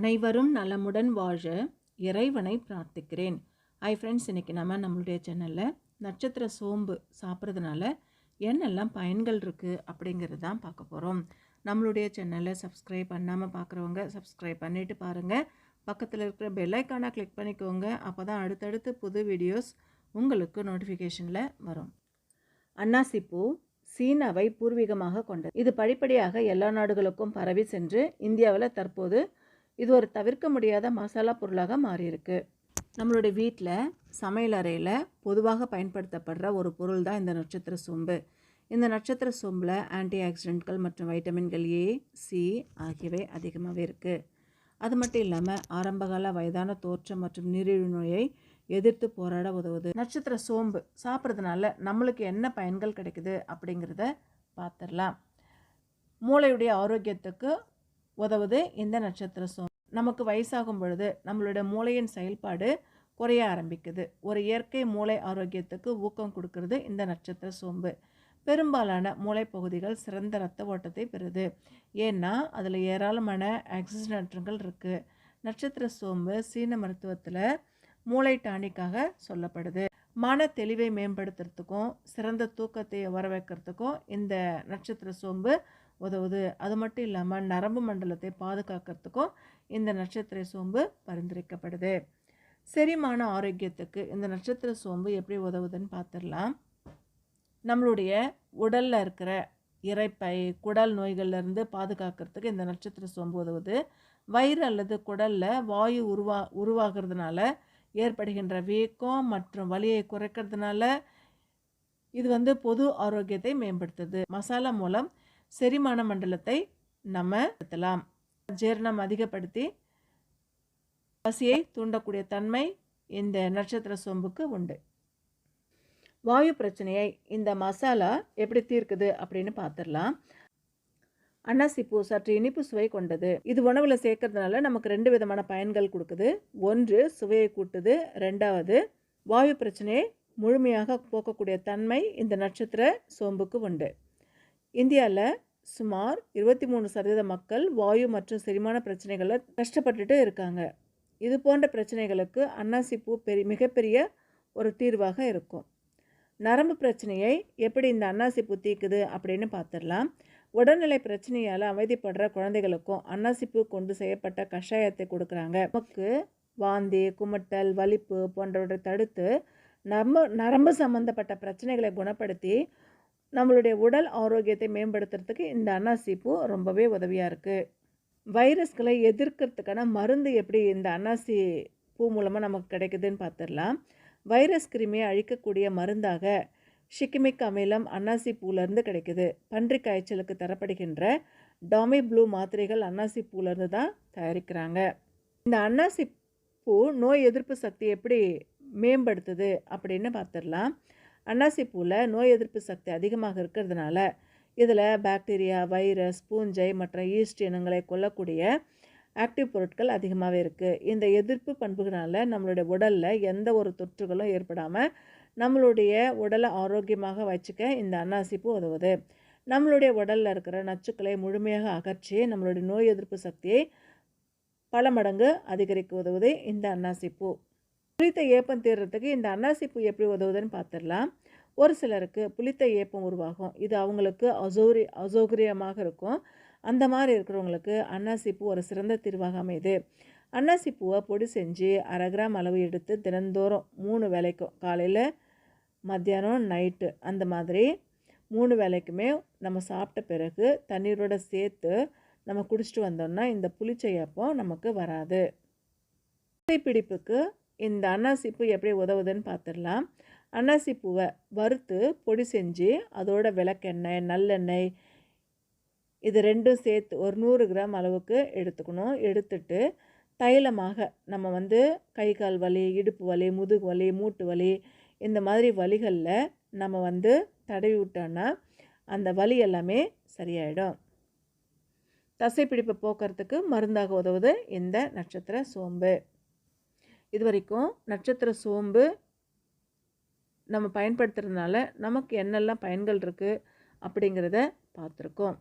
அனைவரும் நலமுடன் வாழ இறைவனை பிரார்த்திக்கிறேன். ஐ ஃப்ரெண்ட்ஸ் இன்றைக்கி நம்ம நம்மளுடைய சேனலில் நட்சத்திர சோம்பு சாப்பிட்றதுனால என்னெல்லாம் பயன்கள் இருக்குது அப்படிங்கிறது தான் பார்க்க போகிறோம் நம்மளுடைய சேனலை சப்ஸ்கிரைப் பண்ணாமல் பார்க்குறவங்க சப்ஸ்கிரைப் பண்ணிவிட்டு பாருங்கள் பக்கத்தில் இருக்கிற பெல்லைக்கானை கிளிக் பண்ணிக்கோங்க. அப்போ தான் அடுத்தடுத்து புது வீடியோஸ் உங்களுக்கு நோட்டிஃபிகேஷனில் வரும். அன்னாசிப்பூ சீனாவை பூர்வீகமாக கொண்டது. இது படிப்படியாக எல்லா நாடுகளுக்கும் பரவி சென்று இந்தியாவில் தற்போது இது ஒரு தவிர்க்க முடியாத மசாலா பொருளாக மாறியிருக்கு. நம்மளுடைய வீட்டில் சமையல் அறையில் பொதுவாக பயன்படுத்தப்படுற ஒரு பொருள் தான் இந்த நட்சத்திர சோம்பு. இந்த நட்சத்திர சோம்பில் ஆன்டி ஆக்சிடென்ட்கள் மற்றும் வைட்டமின்கள் ஏ சி ஆகியவை அதிகமாகவே இருக்குது அது மட்டும் இல்லாமல் ஆரம்பகால வயதான தோற்றம் மற்றும் நீரிழிவு நோயை எதிர்த்து போராட உதவுது. நட்சத்திர சோம்பு சாப்பிட்றதுனால நம்மளுக்கு என்ன பயன்கள் கிடைக்குது அப்படிங்கிறத பார்த்துடலாம் மூளையுடைய ஆரோக்கியத்துக்கு உதவுது இந்த நட்சத்திர சோம்பு. நமக்கு வயசாகும் பொழுது நம்மளுடைய மூளையின் செயல்பாடு குறைய ஆரம்பிக்குது. ஒரு இயற்கை மூளை ஆரோக்கியத்துக்கு ஊக்கம் கொடுக்கறது இந்த நட்சத்திர சோம்பு. பெரும்பாலான மூளைப்பகுதிகள் சிறந்த இரத்த ஓட்டத்தை பெறுது. ஏன்னா அதில் ஏராளமான ஆக்சிஜனேற்றங்கள் இருக்குது நட்சத்திர சோம்பு சீன மருத்துவத்தில் மூளை டானிக்காக சொல்லப்படுது. மன தெளிவை மேம்படுத்துறதுக்கும் சிறந்த தூக்கத்தை வர வைக்கிறதுக்கும் இந்த நட்சத்திர சோம்பு உதவுது. அது மட்டும் இல்லாமல் நரம்பு மண்டலத்தை பாதுகாக்கிறதுக்கும் இந்த நட்சத்திர சோம்பு பரிந்துரைக்கப்படுது. செரிமான ஆரோக்கியத்துக்கு இந்த நட்சத்திர சோம்பு எப்படி உதவுதுன்னு பார்த்துடலாம் நம்மளுடைய உடலில் இருக்கிற இறைப்பை குடல் நோய்கள்லேருந்து பாதுகாக்கிறதுக்கு இந்த நட்சத்திர சோம்பு உதவுது. வயிறு அல்லது குடலில் வாயு உருவா உருவாகிறதுனால ஏற்படுகின்ற வீக்கம் மற்றும் வலியை குறைக்கிறதுனால இது வந்து பொது ஆரோக்கியத்தை மேம்படுத்துது. மசாலா மூலம் செரிமான மண்டலத்தை நம்ம நடத்தலாம். ஜீரணம் அதிகப்படுத்தி பசியை தூண்டக்கூடிய தன்மை இந்த நட்சத்திர சோம்புக்கு உண்டு. வாயு பிரச்சனையை இந்த மசாலா எப்படி தீர்க்குது அப்படின்னு பார்த்துடலாம் அன்னாசிப்பூ சற்று இனிப்பு சுவை கொண்டது. இது உணவில் சேர்க்கறதுனால நமக்கு ரெண்டு விதமான பயன்கள் கொடுக்குது. ஒன்று சுவையை கூட்டுது. ரெண்டாவது வாயு பிரச்சனையை முழுமையாக போக்கக்கூடிய தன்மை இந்த நட்சத்திர சோம்புக்கு உண்டு. இந்தியாவில் சுமார் இருபத்தி மூணு சதவீத மக்கள் வாயு மற்றும் செரிமான பிரச்சனைகளை கஷ்டப்பட்டுட்டு இருக்காங்க. இது போன்ற பிரச்சனைகளுக்கு அன்னாசிப்பூ பெரிய மிகப்பெரிய ஒரு தீர்வாக இருக்கும். நரம்பு பிரச்சனையை எப்படி இந்த அன்னாசிப்பூ தீக்குது அப்படின்னு பார்த்துடலாம் உடல்நிலை பிரச்சனையால் அமைதிப்படுற குழந்தைகளுக்கும் அன்னாசிப்பூ கொண்டு செய்யப்பட்ட கஷாயத்தை கொடுக்குறாங்க. நமக்கு வாந்தி குமட்டல் வலிப்பு போன்றவற்றை தடுத்து நம்ம நரம்பு சம்மந்தப்பட்ட பிரச்சனைகளை குணப்படுத்தி நம்மளுடைய உடல் ஆரோக்கியத்தை மேம்படுத்துறதுக்கு இந்த அன்னாசிப்பூ ரொம்பவே உதவியாக இருக்குது வைரஸ்களை எதிர்க்கிறதுக்கான மருந்து எப்படி இந்த அன்னாசி பூ மூலமாக நமக்கு கிடைக்குதுன்னு பார்த்துடலாம் வைரஸ் கிருமியை அழிக்கக்கூடிய மருந்தாக ஷிக்கிமிக் அமிலம் அன்னாசி பூலேருந்து கிடைக்குது. பன்றி காய்ச்சலுக்கு தரப்படுகின்ற டாமி ப்ளூ மாத்திரைகள் அன்னாசி பூலேருந்து தான் தயாரிக்கிறாங்க. இந்த அன்னாசி பூ நோய் எதிர்ப்பு சக்தி எப்படி மேம்படுத்துது அப்படின்னு பார்த்துடலாம் அன்னாசி பூவில் நோய் எதிர்ப்பு சக்தி அதிகமாக இருக்கிறதுனால இதில் பாக்டீரியா வைரஸ் பூஞ்சை மற்றும் ஈஸ்ட் இனங்களை கொல்லக்கூடிய ஆக்டிவ் பொருட்கள் அதிகமாகவே இருக்குது இந்த எதிர்ப்பு பண்புகளால் நம்மளுடைய உடலில் எந்த ஒரு தொற்றுகளும் ஏற்படாமல் நம்மளுடைய உடலை ஆரோக்கியமாக வச்சுக்க இந்த அன்னாசிப்பூ உதவுது. நம்மளுடைய உடலில் இருக்கிற நச்சுக்களை முழுமையாக அகற்றி நம்மளுடைய நோய் எதிர்ப்பு சக்தியை பல மடங்கு அதிகரிக்க உதவுது இந்த அன்னாசிப்பூ புளித்த ஏப்பம் தீர்றதுக்கு இந்த அன்னாசிப்பூ எப்படி உதவுதுன்னு பார்த்துடலாம் ஒரு சிலருக்கு புளித்த ஏப்பம் உருவாகும். இது அவங்களுக்கு அசௌரி அசௌகரியமாக இருக்கும். அந்த மாதிரி இருக்கிறவங்களுக்கு அன்னாசிப்பூ ஒரு சிறந்த தீர்வாக அமையுது. அன்னாசிப்பூவை பொடி செஞ்சு அரை கிராம் அளவு எடுத்து தினந்தோறும் மூணு வேலைக்கும் காலையில் மத்தியானம் நைட்டு அந்த மாதிரி மூணு வேலைக்குமே நம்ம சாப்பிட்ட பிறகு தண்ணீரோட சேர்த்து நம்ம குடிச்சிட்டு வந்தோம்னா இந்த புளிச்ச ஏப்பம் நமக்கு வராது. பிடிப்புக்கு இந்த அன்னாசிப்பூ எப்படி உதவுதுன்னு பார்த்துடலாம். அன்னாசிப்பூவை வறுத்து பொடி செஞ்சு அதோட விளக்கெண்ணெய் நல்லெண்ணெய் இது ரெண்டும் சேர்த்து ஒரு நூறு கிராம் அளவுக்கு எடுத்துக்கணும். எடுத்துட்டு தைலமாக நம்ம வந்து கை கால் வலி இடுப்பு வலி முதுகு வலி மூட்டு வலி இந்த மாதிரி வலிகளில் நம்ம வந்து தடவி விட்டோன்னா அந்த வலி எல்லாமே சரியாயிடும். தசைப்பிடிப்பை போக்குறதுக்கு மருந்தாக உதவுது இந்த நட்சத்திர சோம்பு. இது வரைக்கும் நட்சத்திர சோம்பு நம்ம பயன்படுத்துறதுனால நமக்கு என்னெல்லாம் பயன்கள் இருக்குது அப்படிங்கிறத பார்த்துருக்கோம்.